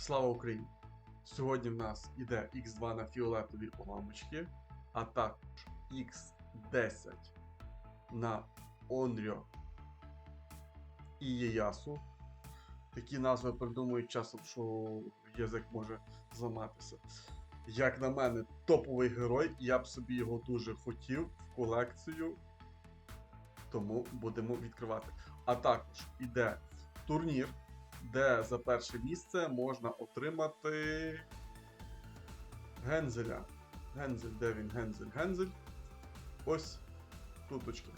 Слава Україні! Сьогодні в нас іде X2 на фіолетові уламочки, а також X10 на Onryo і Єясу. Такі назви придумують часом, що язик може зламатися. Як на мене, топовий герой, я б собі його дуже хотів в колекцію. Тому будемо відкривати. А також іде турнір, де за перше місце можна отримати Гензеля. Гензель, де він? Гензель, Гензель. Ось туточки.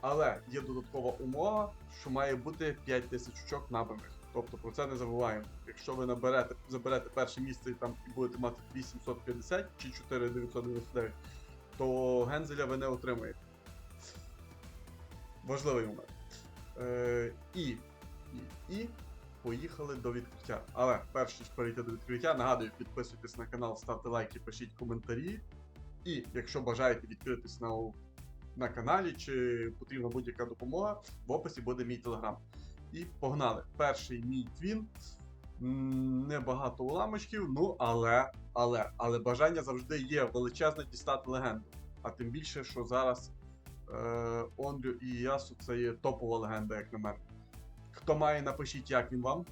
Але є додаткова умова, що має бути 5 тисяч очок набраних. Тобто про це не забуваємо. Якщо ви наберете, заберете перше місце і там і будете мати 850 чи 4999, то гензеля ви не отримаєте. Важливий момент. Е, і, і, і поїхали до відкриття. Але перш ніж перейти до відкриття, нагадую, підписуйтесь на канал, ставте лайки, пишіть коментарі. І якщо бажаєте відкритись на, на каналі чи потрібна будь-яка допомога, в описі буде мій телеграм. І погнали. Перший мій твін. Небагато уламочків, ну але, але, але бажання завжди є величезне дістати легенду. А тим більше, що зараз е, Онрю і Ясу це є топова легенда, як на мене. Хто має, напишіть, як він вам.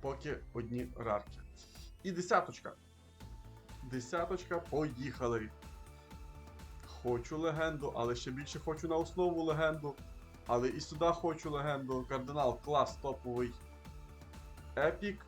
Поки одні рарки. І десяточка. Десяточка, поїхали. Хочу легенду, але ще більше хочу на основу легенду. Але і сюди хочу легенду. Кардинал клас топовий. Епік.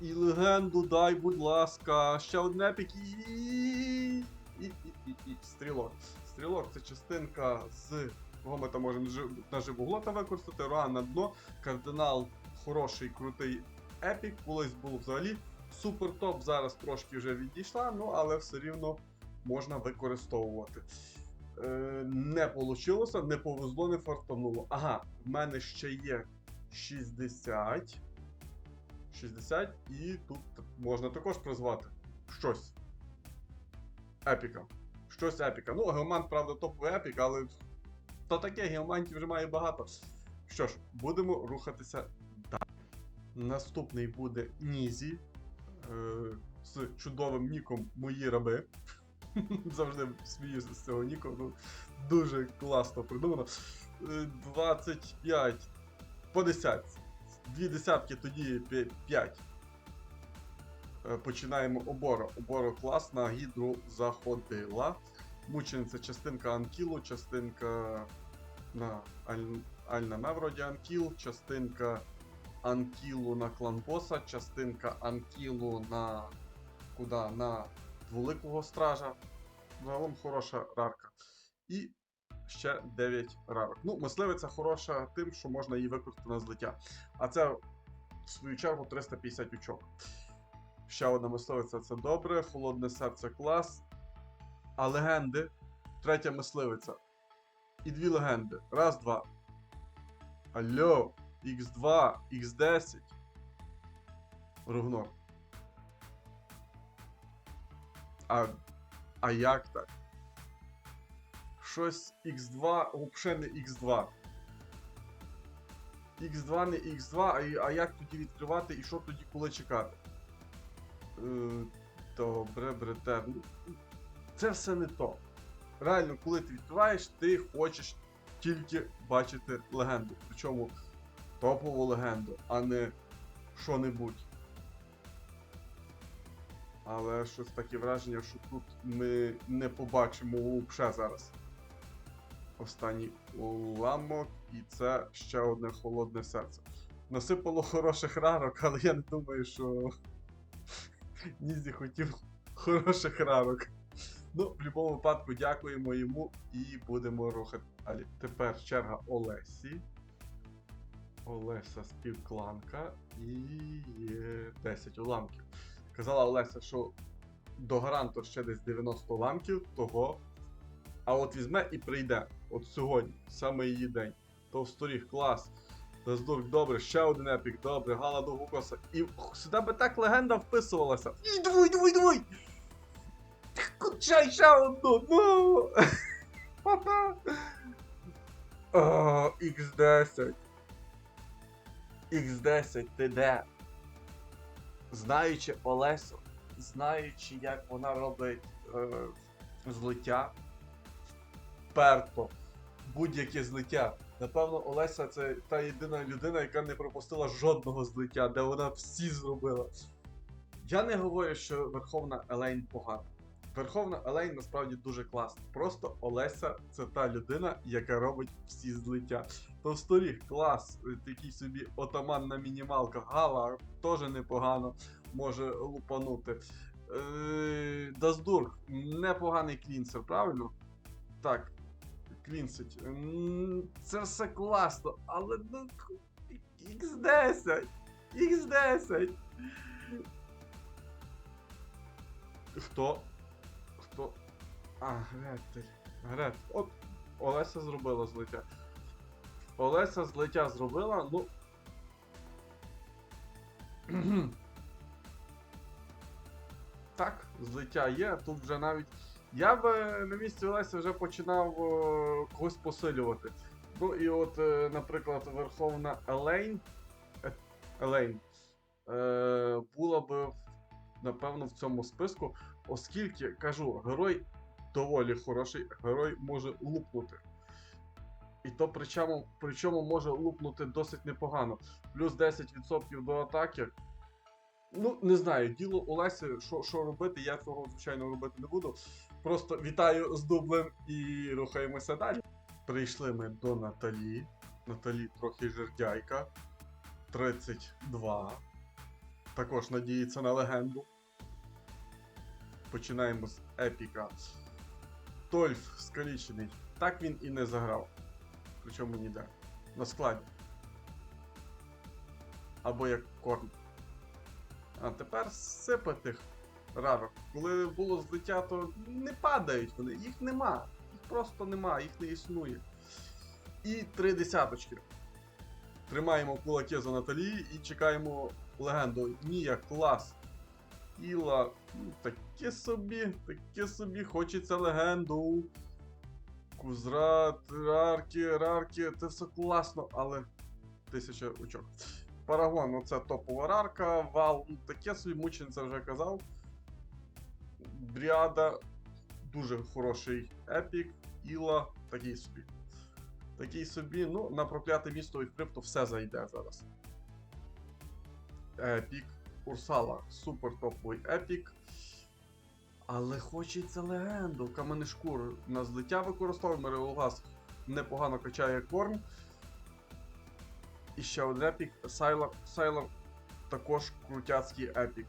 І легенду дай, будь ласка. Ще один епік і. І, і, і, і. Стрілок. Стрілок це частинка з. Кого ми там можемо на живоглота використати, Руан на дно. Кардинал хороший, крутий епік. Колись був взагалі. Супер топ зараз трошки вже відійшла, ну але все рівно можна використовувати. Е, не вийшло, не повезло, не фартануло. Ага, в мене ще є 60. 60, і тут можна також призвати щось. Епіка. Щось епіка. Ну, геомант, правда, топовий епік, але то таке, геомантів вже має багато. Що ж, будемо рухатися далі. Наступний буде Нізі е, з чудовим ніком Мої раби. Завжди сміюся з цього ніку. Ну, дуже класно придумано. Е, 25 по 10. Дві десятки, тоді 5. Починаємо оборо. Оборо клас на гідру заходила. Мучениця частинка Анкілу, частинка на Аль... Альнаме вроді Анкіл, частинка Анкілу на клан боса, частинка Анкілу на. Куда? На Великого стража. Загалом хороша рарка. І ще 9 рарок. Ну, мисливиця хороша тим, що можна її використати на злиття. А це, в свою чергу, 350 очок. Ще одна мисливиця це добре, холодне серце клас. А легенди. Третя мисливиця. І дві легенди. Раз, два. Алло, Х2, Х10. Ругнор. А, а як так? Щось X2, взагалі не X2. X2 не X2, а, а як тоді відкривати і що тоді коли чекати? Е, добре, бретер. Ну, Це все не то. Реально, коли ти відкриваєш, ти хочеш тільки бачити легенду. Причому топову легенду, а не що-небудь. Але щось таке враження, що тут ми не побачимо взагалі зараз. Останній уламок, і це ще одне холодне серце. Насипало хороших рарок, але я не думаю, що Нізі хотів хороших рарок. Ну, в будь-якому випадку дякуємо йому і будемо рухати далі. Тепер черга Олесі. Олеся співкланка і є 10 уламків. Казала Олеся, що до гаранту ще десь 90 уламків, того. А от візьме і прийде. От сьогодні, саме її день. Товсторіг, клас. Заздурк, добре, ще один епік, добре, Гала до Гукоса. І сюди би так легенда вписувалася. І давай, давай, давай! Кучай ще одну, ну! О, X10. X10, ти де? знаючи Олесю, знаючи, як вона робить е, злиття, вперто, будь-яке злиття. Напевно, Олеся це та єдина людина, яка не пропустила жодного злиття, де вона всі зробила. Я не говорю, що Верховна Елейн погана. Верховна Елейн насправді дуже класна. Просто Олеся це та людина, яка робить всі злиття. Товсторіг, клас, е, такий собі отаман на мінімалках. Гала теж непогано може лупанути. Е, Даздург, непоганий клінсер, правильно? Так, клінсить. Це все класно, але ну. X10! X10! Хто? Хто? А, Гретель. Гретель. От Олеся зробила злиття. Олеся злиття зробила, ну. Так, злиття є. Тут вже навіть. Я б на місці Олеся вже починав е, когось посилювати. Ну і от, е, наприклад, Верховна Елейн. Е, Елейн. Е, була б, напевно, в цьому списку, оскільки кажу, герой доволі хороший, герой може лупнути. І то причому, причому може лупнути досить непогано. Плюс 10% до атаки. Ну, не знаю, діло у Лесі, що, що робити, я цього, звичайно, робити не буду. Просто вітаю з дублем і рухаємося далі. Прийшли ми до Наталі. Наталі трохи жердяйка. 32. Також надіється на легенду. Починаємо з епіка. Тольф скалічений. Так він і не заграв. Причому ніде. На складі. Або як корм. А тепер сипе тих рарок. Коли було злиття, то не падають вони, їх нема. Їх просто нема, їх не існує. І три десяточки. Тримаємо кулаки за Наталі і чекаємо легенду. Нія, клас. Іла, ну, таке собі, таке собі, хочеться легенду. Кузрат, рарки, рарки, це все класно, але тисяча очок. Парагон, ну це топова рарка, вал, ну таке собі мучениця вже казав. Бріада, дуже хороший епік, Іла, такий собі. Такий собі, ну, на прокляте місто від крипту все зайде зараз. Епік, Урсала, супер топовий епік. Але хочеться легенду. Камени шкур на злиття використовуємо, Револгас непогано качає корм. І ще один епік. Сайлор, Сайлор також крутяцький епік.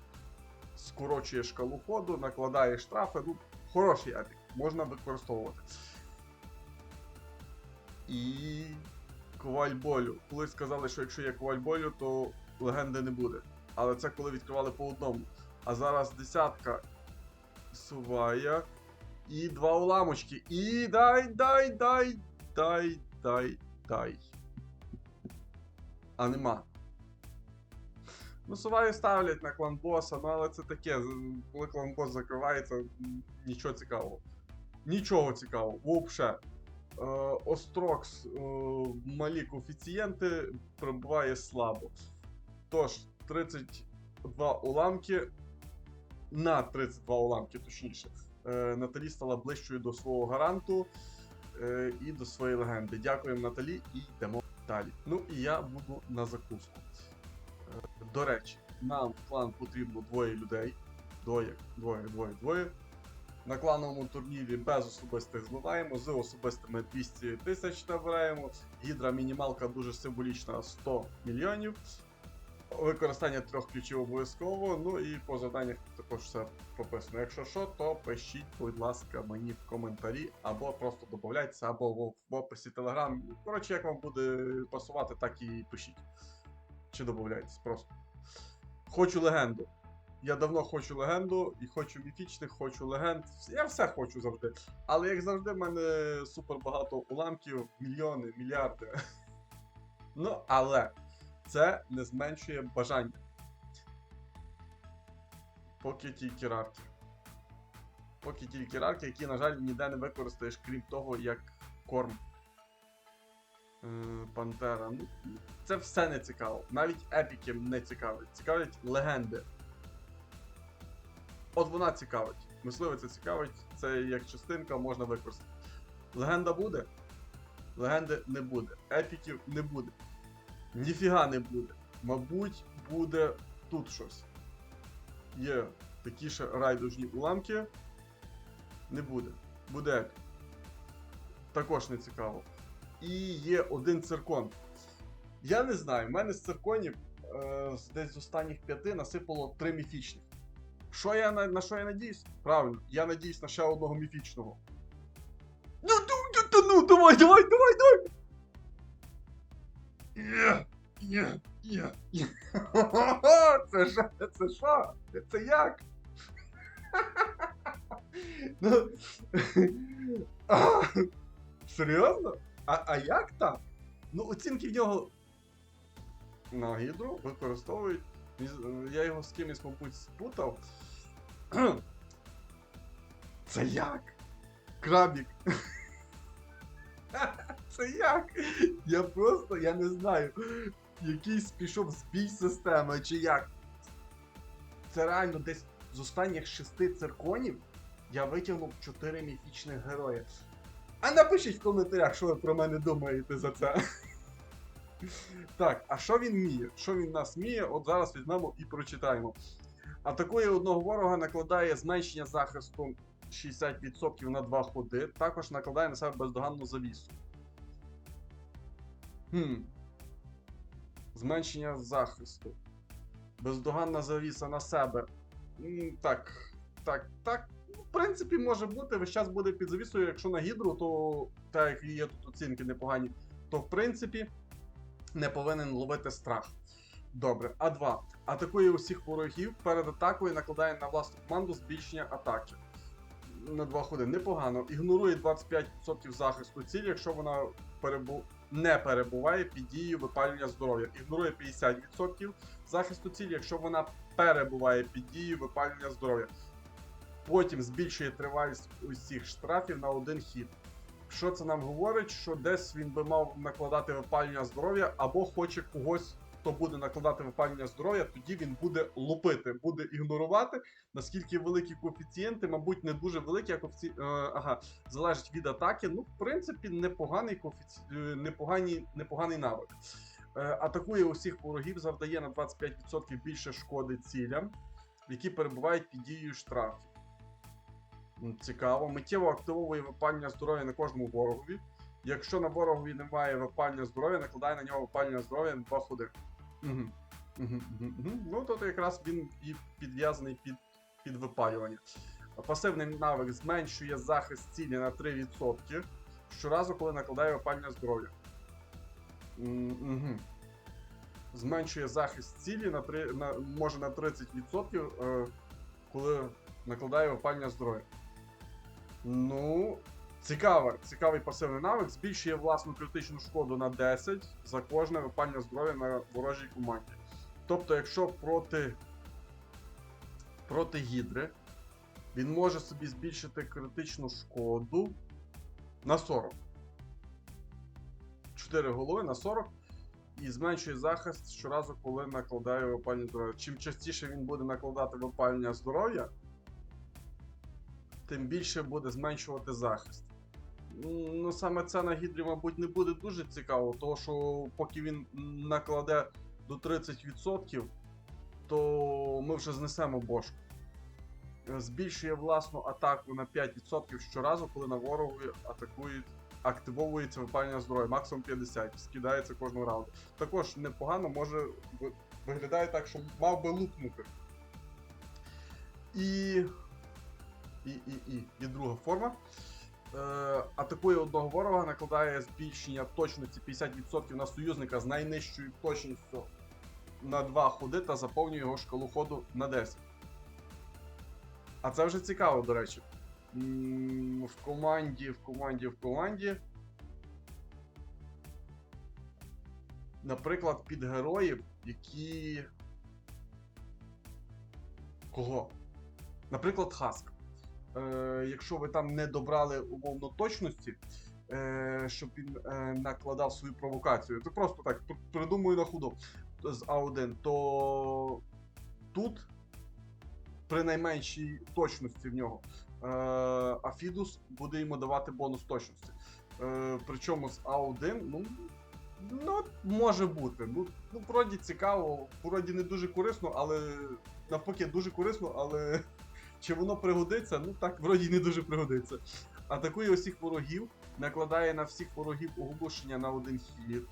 Скорочує шкалу ходу, накладає штрафи. Ну, хороший епік, можна використовувати. І. Коваль болю. Колись сказали, що якщо є коваль болю, то легенди не буде. Але це коли відкривали по одному. А зараз десятка Сувая. І два уламочки. І дай, дай, дай, дай, дай, дай. А нема. Ну, Суваю ставлять на клан боса, ну але це таке. Коли клан бос закривається, нічого цікавого. Нічого цікавого, вообще. Е, Острокс, е, малі коефіцієнти, прибуває слабо. Тож, 32 уламки. На 32 уламки, точніше. Е, Наталі стала ближчою до свого гаранту е, і до своєї легенди. Дякуємо Наталі і йдемо далі. Ну і я буду на закуску. Е, До речі, нам в клан потрібно двоє людей. Двоє, двоє, двоє, двоє. На клановому турнірі без особистих зливаємо, з особистими 200 тисяч набираємо. Гідра мінімалка дуже символічна 100 мільйонів. Використання трьох ключів обов'язково. Ну і по завданнях також все прописано. Якщо що, то пишіть, будь ласка, мені в коментарі, або просто додавайтеся, або в, в описі Telegram. Коротше, як вам буде пасувати, так і пишіть. Чи додавайтесь просто. Хочу легенду. Я давно хочу легенду, і хочу міфічних, хочу легенд. Я все хочу завжди. Але як завжди, в мене супер багато уламків, мільйони, мільярди. Ну, але це не зменшує бажання. Поки тільки рарки. Поки тільки рарки, які, на жаль, ніде не використаєш, крім того, як корм. Е, Пантера. Ну, це все не цікаво. Навіть епіки не цікавить. Цікавлять легенди. От вона цікавить. Мисливиця цікавить, це як частинка можна використати. Легенда буде? Легенди не буде. Епіків не буде. Ніфіга не буде. Мабуть, буде тут щось. Є такі ще райдужні уламки. Не буде. Буде епік. Також не цікаво. І є один циркон. Я не знаю, в мене з цирконів е, десь з останніх п'яти насипало три міфічних. Що я на, на що я надіюсь? Правильно, я надіюсь на ще одного міфічного. Ну, ну, ну, ну давай, давай, давай, давай! Це що? Це що? Це як? Ну, Серйозно? А, а як так? Ну, оцінки в нього на гідру використовують. Я його з кимось, мабуть, спутав. Це як? Крабік. Це як? Я просто, я не знаю. Якийсь пішов збій системи, чи як. Це реально десь з останніх шести цирконів я витягнув чотири міфічних герої. А напишіть в коментарях, що ви про мене думаєте за це. Так, а що він вміє? Що він нас вміє? От зараз візьмемо і прочитаємо. Атакує одного ворога, накладає зменшення захисту 60% на 2 ходи. Також накладає на себе бездоганну завісу. Хм. Зменшення захисту. Бездоганна завіса на себе. Так, так, так. Ну, В принципі, може бути. Весь час буде під завісою. Якщо на гідру, то так як є тут оцінки непогані, то в принципі не повинен ловити страх. Добре, А2. Атакує усіх ворогів перед атакою накладає на власну команду збільшення атаки. На 2 ходи. Непогано. Ігнорує 25% захисту цілі, якщо вона перебу... не перебуває під дією випалювання здоров'я. Ігнорує 50% захисту цілі, якщо вона перебуває під дією випалювання здоров'я. Потім збільшує тривалість усіх штрафів на один хід. Що це нам говорить? Що десь він би мав накладати випалювання здоров'я, або хоче когось, хто буде накладати випалювання здоров'я, тоді він буде лупити, буде ігнорувати. Наскільки великі коефіцієнти, мабуть, не дуже великі, як коефіці... е, ага, залежить від атаки. Ну, в принципі, непоганий коефіці... е, непоганий, непоганий навик. Е, атакує усіх ворогів, завдає на 25% більше шкоди цілям, які перебувають під дією штрафів. Цікаво. Миттєво активовує випалення здоров'я на кожному ворогові. Якщо на ворогові немає випалення здоров'я, накладає на нього випалення здоров'я на 2 ходи. Ну, тут якраз він і підв'язаний під, під випалювання. Пасивний навик зменшує захист цілі на 3% щоразу, коли накладає випалення здоров'я. Зменшує захист цілі на 3, на, може на 30%, е, коли накладає випалення здоров'я. Ну, цікаве, цікавий пасивний навик. Збільшує власну критичну шкоду на 10 за кожне випалення здоров'я на ворожій команді. Тобто, якщо проти, проти гідри він може собі збільшити критичну шкоду на 40. 4 голови на 40 і зменшує захист щоразу, коли накладає випалення здоров'я. Чим частіше він буде накладати випалення здоров'я, тим більше буде зменшувати захист. Ну, саме це на гідрі, мабуть, не буде дуже цікаво, тому що поки він накладе до 30%, то ми вже знесемо бошку. Збільшує власну атаку на 5% щоразу, коли на ворогові атакують, активовується випалення здоров'я, максимум 50%, скидається кожного раунду. Також непогано може виглядає так, що мав би лупнути. І. І, і, і, і друга форма. Е, атакує одного ворога, накладає збільшення точності 50% на союзника з найнижчою точністю на 2 ходи та заповнює його шкалу ходу на 10. А це вже цікаво, до речі. В команді, в команді, в команді. Наприклад, під героїв, які. Кого? Наприклад, Хаск. Е, якщо ви там не добрали умовно точності, е, щоб він е, накладав свою провокацію, це просто так пр- придумую на худу з А1, то тут при найменшій точності в нього. Е, а Фідус буде йому давати бонус точності. Е, причому з А1, ну, ну, може бути. Ну, ну, вроді цікаво, вроді не дуже корисно, але навпаки, дуже корисно, але чи воно пригодиться? Ну так, вроді не дуже пригодиться. Атакує усіх ворогів, накладає на всіх ворогів оголошення на один хід.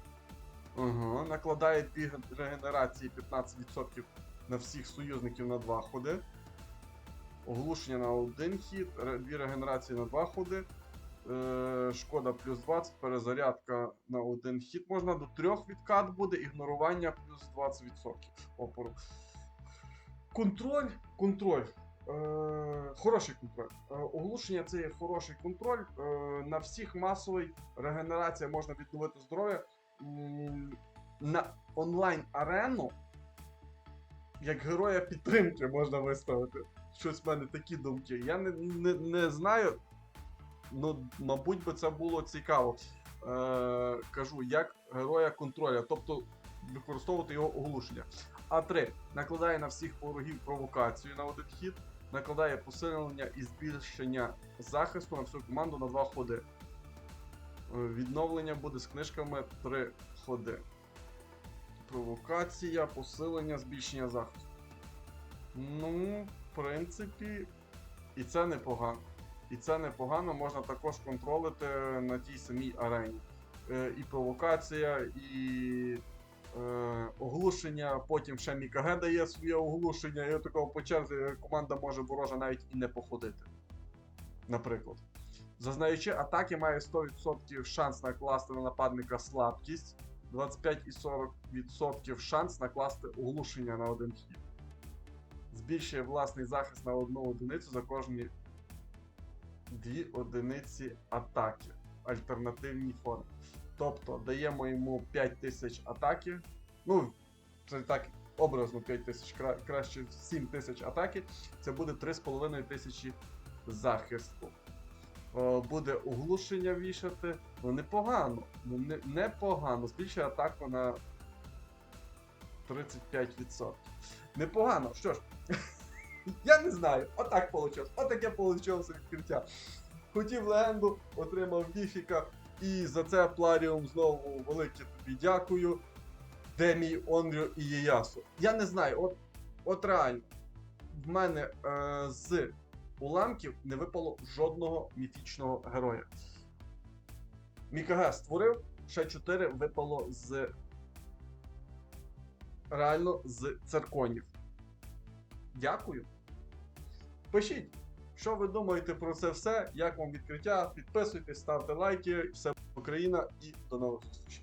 Ага, накладає дві регенерації 15% на всіх союзників на два ходи. Оглушення на один хід, дві регенерації на два ходи. Е, шкода плюс 20, перезарядка на один хід. Можна до трьох відкат буде, ігнорування плюс 20% опору. Контроль. Контроль. Е, хороший контроль. Е, оглушення це є хороший контроль. Е, на всіх масовий регенерація можна відновити здоров'я. На онлайн арену як героя підтримки можна виставити. Щось в мене такі думки. Я не, не, не знаю. Ну, мабуть, би це було цікаво. Е, кажу, як героя контроля, тобто використовувати його оглушення. А3 накладає на всіх ворогів провокацію на один хід, накладає посилення і збільшення захисту на всю команду на 2 ходи. Е, Відновлення буде з книжками 3 ходи. Провокація, посилення, збільшення захисту. Ну, в принципі, і це непогано. І це непогано, можна також контролити на тій самій арені. Е, і провокація, і е, оглушення, потім ще Мікаге дає своє оглушення, і такого по черзі команда може ворожа навіть і не походити. Наприклад. Зазнаючи атаки, має 100% шанс накласти на нападника слабкість, 25 і 40% шанс накласти оглушення на один хід. Збільшує власний захист на одну одиницю за кожні дві одиниці атаки. Альтернативні форми. Тобто даємо йому 5000 атаки. Ну, це так образно 5000, кра- краще 7000 атаки. Це буде 3500 захисту. О, буде оглушення вішати. Ну непогано. Ну, не, непогано. Збільшує атаку на 35%. Непогано. Що ж, я не знаю. Отак вийшло. Отаке вийшло відкриття. Хотів легенду, отримав Міфіка. І за це Пларіум знову велике тобі дякую. Де мій Онріо і Єясу. Я не знаю, от, от реально. В мене е, з уламків не випало жодного міфічного героя. Мікаге створив, ще 4 випало з. Реально з цирконів. Дякую. Пишіть, що ви думаєте про це все, як вам відкриття. Підписуйтесь, ставте лайки. Все Україна і до нових зустрічей.